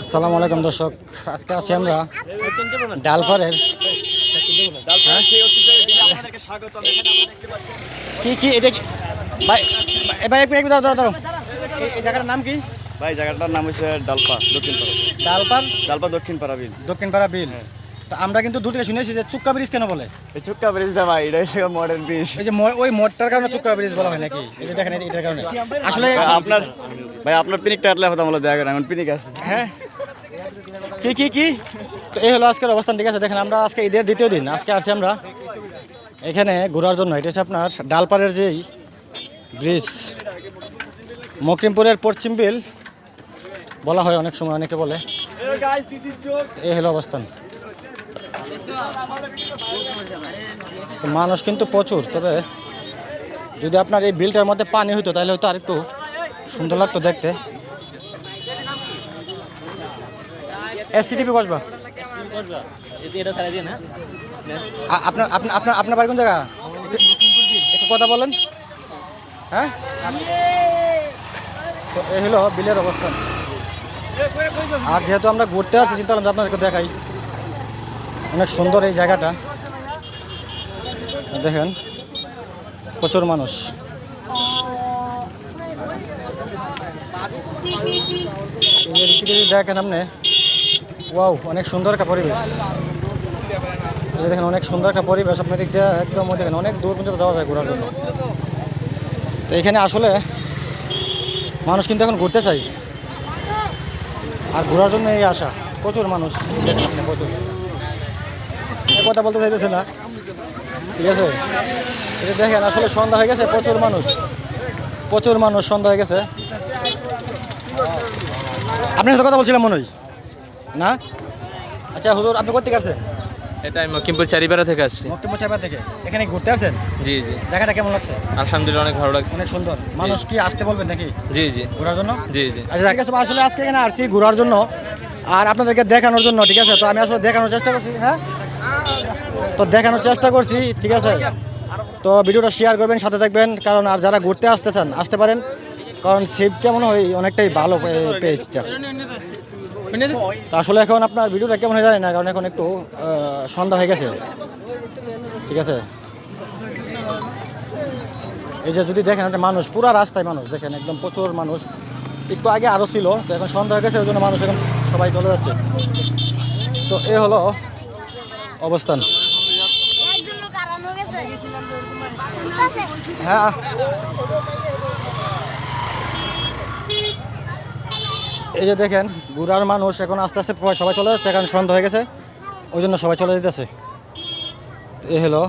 আসসালামু আলাইকুম দর্শক, আজকে আছি আমরা ডালপাড়ের হ্যাঁ? কি কি, এটা কি? ভাই ভাই এক মিনিট দাঁড়াও দাঁড়াও এই জায়গাটার নাম কি? ভাই, জায়গাটার নাম হচ্ছে ডালপা দক্ষিণ পাড়া। ডালপাড় ডালপা দক্ষিণ পাড়া বিল। দক্ষিণ পাড়া বিল তো আমরা কিন্তু দূর থেকে শুনেছি যে চুক্কা ব্রিজ কেন বলে? এই চুক্কা ব্রিজটা ভাই এটা হচ্ছে মডার্ন ব্রিজ এই যে ওই মোড়টার কারণে চুক্কা ব্রিজ বলা হয় নাকি? এই যে দেখেন এটার কারণে। আসলে আপনার ভাই আপনার পিনিকটা আটলে হতো আমরা দেখা করেন পিনিক আছে। হ্যাঁ। কি কি কি? তো এই হলো আজকের অবস্থান ঠিক আছে? দেখেন আমরা আজকে ঈদের দ্বিতীয় দিন আজকে আসছি আমরা। এখানে ঘোরার জন্য এটা হচ্ছে আপনার ডালপাড়ের যেই ব্রিজ মকরিমপুরের পশ্চিম বিল বলা হয় অনেক সময় অনেকে বলে। এই হলো অবস্থান। তো মানুষ কিন্তু প্রচুর তবে যদি আপনার এই বিলটার মধ্যে পানি হইতো তাহলে হয়তো আরেকটু সুন্দর লাগতো দেখতে। এসটিটিপি কসবা? আপনার আপনার আপনার আপনার বাড়ি কোন জায়গা? একটু- একটু কথা বলেন। হ্যাঁ? তো এই হলো বিলের অবস্থান। আর যেহেতু আমরা ঘুরতে আসছি চিন্তা করলাম আপনাদেরকে দেখাই। অনেক সুন্দর এই জায়গাটা। দেখেন, প্রচুর মানুষ। দেখেন আপনি, ওয়াও, অনেক সুন্দর একটা পরিবেশ। দেখেন, অনেক সুন্দর একটা পরিবেশ। আপনার দিক দিয়ে একদম দেখেন, অনেক দূর পর্যন্ত যাওয়া যায় ঘোরার জন্য। তো এখানে আসলে মানুষ কিন্তু এখন ঘুরতে চাই আর ঘোরার জন্য এই আসা প্রচুর মানুষ। প্রচুর কথা বলতে চাইতেছে না। ঠিক আছে? এটা দেখেন, আসলে সন্ধ্যা হয়ে গেছে, প্রচুর মানুষ। প্রচুর মানুষ সন্ধ্যা হয়ে গেছে। আপনার সাথে কথা বলছিলাম মনে হয় না? আচ্ছা হুজুর, আপনি করতে আসছেন? এটা আমি মকিমপুর চারিপাড়া থেকে আসছি। মক্তব্য চাপা থেকে? এখানে ঘুরতে আসছেন? জি জি। জায়গাটা কেমন লাগছে? আলহামদুলিল্লাহ অনেক ভালো লাগছে। অনেক সুন্দর। মানুষ কি আসতে বলবেন নাকি? জি জি। ঘোরার জন্য? জি জি। আচ্ছা ঠিক আছে আসলে আজকে এখানে আসছি ঘোরার জন্য। আর আপনাদেরকে দেখানোর জন্য ঠিক আছে? তো আমি আসলে দেখানোর চেষ্টা করছি হ্যাঁ? তো দেখানোর চেষ্টা করছি ঠিক আছে? তো ভিডিওটা শেয়ার করবেন সাথে থাকবেন। কারণ আর যারা ঘুরতে আসতেছেন আসতে পারেন। কারণ সেফটা মনে হয় অনেকটাই ভালো পেজটা তো আসলে এখন আপনার ভিডিওটা কেমন হয়ে যায় না কারণ এখন একটু সন্ধ্যা হয়ে গেছে। ঠিক আছে? এই যে যদি দেখেন একটা মানুষ পুরা রাস্তায় মানুষ দেখেন একদম প্রচুর মানুষ। একটু আগে আরও ছিল তো এখন সন্ধ্যা হয়ে গেছে ওই জন্য মানুষ এখন সবাই চলে যাচ্ছে। তো এ হলো অবস্থান। হয়ে গেছে হ্যাঁ এই যে দেখেন ঘুরার মানুষ এখন আস্তে আস্তে সবাই চলে যাচ্ছে এখন সন্ধ্যা হয়ে গেছে, ওই জন্য সবাই চলে যেতেছে। এ হলো